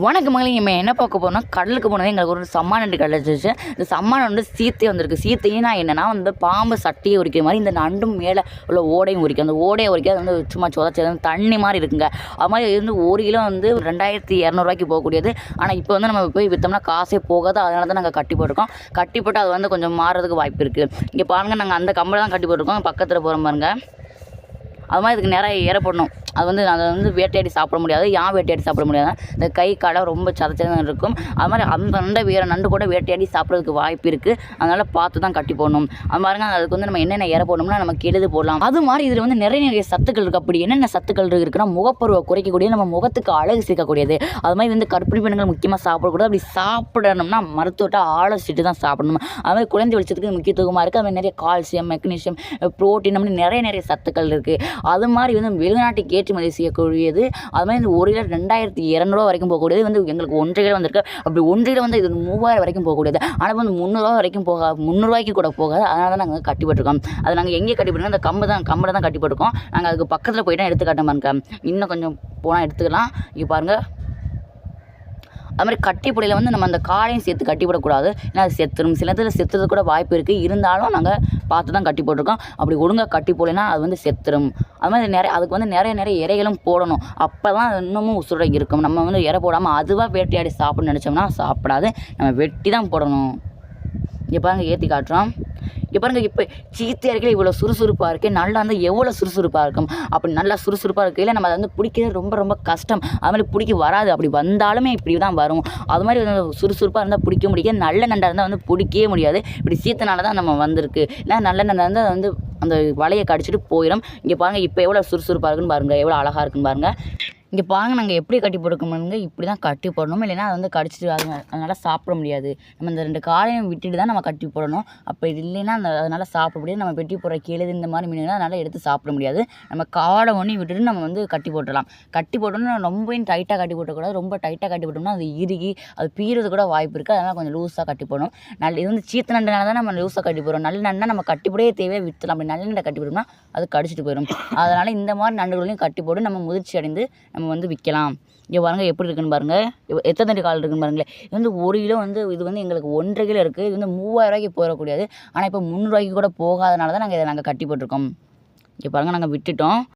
உனக்கு மகளே நம்ம என்ன பார்க்க போகிறோம்னா கடலுக்கு போனது எங்களுக்கு ஒரு சம்மான நண்டு கிடச்சிச்சு இந்த சம்மா வந்து சீத்தை வந்திருக்கு. நான் என்னென்னா வந்து பாம்பு சட்டையை உரிக்கிற மாதிரி இந்த நண்டும் மேலே உள்ள ஓடையும் உரிக்கும். அந்த ஓடையை உரிக்க அது வந்து சும்மா சொதச்சி அது தண்ணி மாதிரி இருக்குங்க. அது மாதிரி வந்து ஒரு கிலோ வந்து ரெண்டாயிரத்தி இரநூறுவாய்க்கு போகக்கூடியது. ஆனால் இப்போ வந்து நம்ம போய் விற்றோம்னா காசே போகாது. அதனால தான் நாங்கள் கட்டி போட்டிருக்கோம். கட்டி போட்டு அது வந்து கொஞ்சம் மாறுறதுக்கு வாய்ப்பு இருக்குது இங்கே பாருங்கள் நாங்கள் அந்த கம்பளை தான் கட்டி போட்டிருக்கோம். பக்கத்தில் போகிற பாருங்க. அது மாதிரி இதுக்கு நிறைய ஏற போடணும் அது வந்து அதை வந்து வேட்டையாடி சாப்பிட முடியாது ஏன் வேட்டையாடி சாப்பிட முடியாது இந்த கை காடை ரொம்ப சதச்சதான் இருக்கும். அது மாதிரி அந்த நண்டை வேறு நண்டு கூட வேட்டையாடி சாப்பிட்றதுக்கு வாய்ப்பு இருக்குது அதனால் பார்த்து தான் கட்டி போடணும். அது மாதிரிங்க அதுக்கு வந்து நம்ம என்னென்ன இற போடணும்னா நம்ம கெடுது போடலாம். அது மாதிரி இதில் வந்து நிறைய நிறைய சத்துக்கள் இருக்குது அப்படி என்னென்ன சத்துக்கள் இருக்குன்னா முகப்பருவை குறைக்கக்கூடிய நம்ம முகத்துக்கு அழகு சேர்க்கக்கூடியது. அது மாதிரி வந்து கற்பிணி பெண்கள் முக்கியமாக சாப்பிடக்கூடாது. அப்படி சாப்பிடணும்னா மருத்துவத்தை ஆலோசிச்சுட்டு தான் சாப்பிடணும். அது மாதிரி குழந்தை வெளிச்சத்துக்கு முக்கியத்துவமாக இருக்குது அது மாதிரி நிறைய கால்சியம் மெக்னீஷியம் ப்ரோட்டீன் அப்படின்னு நிறைய நிறைய சத்துக்கள் இருக்குது அது மாதிரி வந்து வெளிநாட்டுக்கு ஏற்றுமதி செய்யக்கூடியது. அது மாதிரி இந்த ஒரு கிலோ ரெண்டாயிரத்தி இரநூறுவா வரைக்கும் போகக்கூடியது. வந்து எங்களுக்கு ஒன்றரை கிலோ வந்திருக்கு. அப்படி ஒன்றரை கிலோ வந்து இது மூவாயிரம் வரைக்கும் போகக்கூடியது. ஆனால் வந்து முந்நூறுரூவா வரைக்கும் போக முந்நூறுரூவாய்க்கு கூட போகாது. அதனால தான் நாங்கள் கட்டிப்பட்டிருக்கோம். அது நாங்கள் எங்கே கட்டி போட்டிருக்கோம் அந்த கம்பு தான் கம்பில் தான் கட்டிப்பட்டிருக்கோம். நாங்கள் அதுக்கு பக்கத்தில் போய்ட்டு எடுத்துக்காட்டோம் பாருங்க இன்னும் கொஞ்சம் போனால் எடுத்துக்கலாம். இங்கே பாருங்கள் அது மாதிரி கட்டி வந்து நம்ம அந்த காடையும் சேர்த்து கட்டி போடக்கூடாது ஏன்னா அது செத்துரும். சில நேரத்தில் செத்துறது கூட வாய்ப்பு இருக்குது இருந்தாலும் நாங்கள் பார்த்து தான் கட்டி போட்டிருக்கோம். அப்படி ஒழுங்காக கட்டி போடலைன்னா அது வந்து செத்துரும். அது மாதிரி நிறைய அதுக்கு வந்து நிறைய நிறைய இறைகளும் போடணும். அப்போ தான் இன்னமும் உசுரோட இருக்கும். நம்ம வந்து இறை போடாமல் அதுவாக வேட்டையாடி சாப்பிடணும்னு நினச்சோம்னா சாப்பிடாது. நம்ம வெட்டி தான் போடணும். இங்கே பாருங்கள் ஏற்றி காட்டுறோம். இங்கே பாருங்க இப்போ சீத்தியாக இருக்கையில் இவ்வளோ சுறுசுறுப்பாக இருக்கு நல்லா வந்து எவ்வளோ சுறுசுறுப்பாக இருக்கும்? அப்படி நல்லா சுறுசுறுப்பாக இருக்கையில் நம்ம அதை வந்து பிடிக்கிறது ரொம்ப ரொம்ப கஷ்டம். அது மாதிரி பிடிக்க வராது. அப்படி வந்தாலுமே இப்படி தான் வரும். அது மாதிரி வந்து சுறுசுறுப்பாக இருந்தால் பிடிக்க முடியாது. நல்ல நண்டாக இருந்தால் வந்து பிடிக்கவே முடியாது. இப்படி சீத்தனால தான் நம்ம வந்திருக்கு. இல்லை நல்ல நண்டாக இருந்தால் வந்து அந்த வலையை கடிச்சிட்டு போயிடும் இங்கே பாருங்கள் இப்போ எவ்வளோ சுறுசுறுப்பாக இருக்குன்னு பாருங்கள் எவ்வளோ அழகாக இருக்குன்னு பாருங்கள் இங்கே பாருங்க நாங்கள் எப்படி கட்டி போட்டுக்கணுங்க இப்படி தான் கட்டி போடணும். இல்லைன்னா அது வந்து கடிச்சிட்டு அது அதனால் சாப்பிட முடியாது. நம்ம இந்த ரெண்டு காலையும் விட்டுட்டு தான் நம்ம கட்டி போடணும். அப்போ இது இல்லைன்னா அந்த அதனால் சாப்பிட முடியாது. நம்ம வெட்டி போடுற கீழே இந்த மாதிரி மீன்கள் அதனால் எடுத்து சாப்பிட முடியாது. நம்ம காடை ஒன்றி விட்டுட்டு நம்ம வந்து கட்டி போட்டுடலாம். கட்டி போட்டோம்னா ரொம்பவும் டைட்டாக கட்டி போட்டக்கூடாது. ரொம்ப டைட்டாக கட்டி போட்டோம்னா அது இறுகி அது பீறது கூட வாய்ப்பு இருக்குது அதனால் கொஞ்சம் லூஸாக கட்டி போடணும். நல்ல இது வந்து சீத்த நண்டுனால தான் நம்ம லூஸாக கட்டி போடுறோம். நல்ல நண்டா நம்ம கட்டி போடவே தேவையாக விற்றுலாம் அப்படி நல்ல நண்டை கட்டி போட்டோம்னா அது கடிச்சிட்டு போயிடும் அதனால் இந்த மாதிரி நண்டுகளையும் கட்டி போட்டு நம்ம முதிர்ச்சி அடைந்து நம்ம வந்து விற்கலாம். இங்கே பாருங்கள் எப்படி இருக்குன்னு பாருங்கள் எத்தனை தண்டி கால் இருக்குன்னு பாருங்களேன். இது வந்து ஒரு கிலோ வந்து இது வந்து எங்களுக்கு ஒன்றரை கிலோ இருக்குது இது வந்து மூவாயிரரூவாய்க்கு போயிடக்கூடியது ஆனால் இப்போ முந்நூறுரூவாய்க்கு கூட போகாதனால தான் நாங்கள் இதை நாங்கள் கட்டி போட்டிருக்கோம். இங்கே பாருங்கள் நாங்கள் விட்டுட்டோம்.